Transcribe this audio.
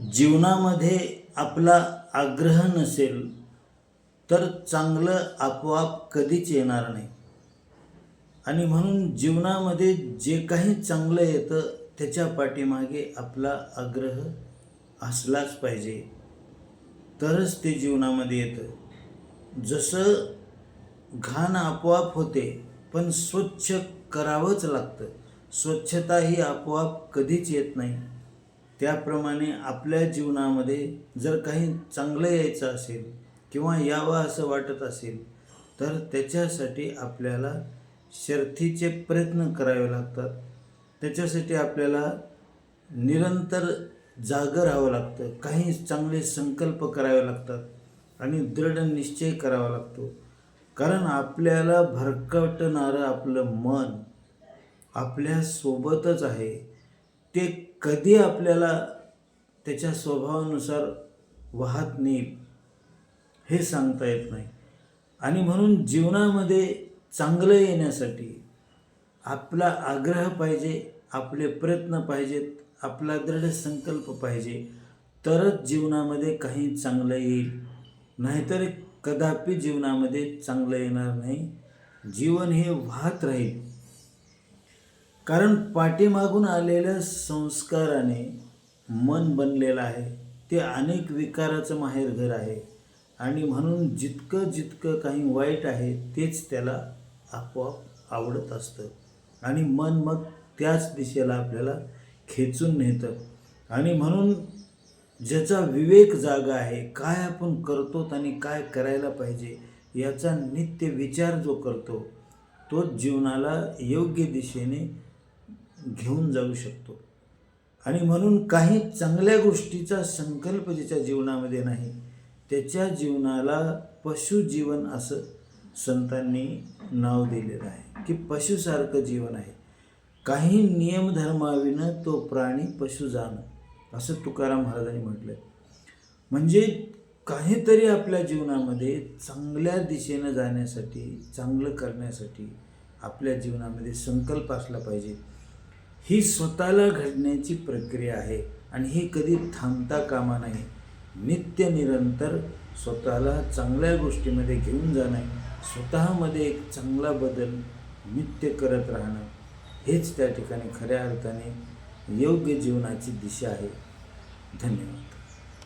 जीवनामध्ये आपला आग्रह नसेल तर चांगलं आपोआप कधीच येणार नाही. आणि म्हणून जीवनामध्ये जे काही चांगलं येतं त्याच्या पाठीमागे आपला आग्रह असलाच पाहिजे. तरच ते जीवनामध्ये येतं. जसं घाण आपोआप होते पण स्वच्छ करावंच लागतं. स्वच्छता ही आपोआप कधीच येत नाही. त्याप्रमाणे आपल्या जीवनामध्ये जर काही चांगलं यायचं असेल किंवा यावं असं वाटत असेल तर त्याच्यासाठी आपल्याला शर्थीचे प्रयत्न करावे लागतात. त्याच्यासाठी आपल्याला निरंतर जागं राहावं लागतं. काही चांगले संकल्प करावे लागतात आणि दृढ निश्चय करावा लागतो. कारण आपल्याला भरकटणारं आपलं मन आपल्यासोबतच आहे. ते कधी आपल्याला त्याच्या स्वभावानुसार वाहत नेईल हे सांगता येत नाही. आणि म्हणून जीवनामध्ये चांगलं येण्यासाठी आपला आग्रह पाहिजे आपले प्रयत्न पाहिजेत आपला दृढ संकल्प पाहिजे तरच जीवनामध्ये काही चांगलं येईल. नाहीतर कदापि जीवनामध्ये चांगलं येणार नाही. जीवन हे वाहत राहील. कारण पाठीमागून आलेल्या संस्काराने मन बनलेलं आहे. ते अनेक विकाराचं माहेरघर आहे. आणि म्हणून जितकं जितकं काही वाईट आहे तेच त्याला आपोआप आवडत असतं. आणि मन मग त्याच दिशेला आपल्याला खेचून नेतं. आणि म्हणून ज्याचा विवेक जागा आहे काय आपण करतो आणि काय करायला पाहिजे याचा नित्य विचार जो करतो तो जीवनाला योग्य दिशेने घेऊन जाऊ शकतो. आणि म्हणून काही चांगल्या गोष्टीचा संकल्प ज्याच्या जीवनामध्ये नाही त्याच्या जीवनाला पशुजीवन असं संतांनी नाव दिलेलं आहे की पशुसारखं जीवन आहे. काही नियमधर्माविनं तो प्राणी पशु जाणं असं तुकाराम महाराजांनी म्हटलं म्हणजे काहीतरी आपल्या जीवनामध्ये चांगल्या दिशेनं जाण्यासाठी चांगलं करण्यासाठी आपल्या जीवनामध्ये संकल्प असला पाहिजे. ही स्वतःला घडण्याची प्रक्रिया आहे आणि ही कधी थांबता कामा नाही नित्य निरंतर स्वतःला चांगल्या गोष्टीमध्ये घेऊन जाणं स्वतःमध्ये एक चांगला बदल नित्य करत राहणं हेच त्या ठिकाणी खऱ्या अर्थाने योग्य जीवनाची दिशा आहे. धन्यवाद.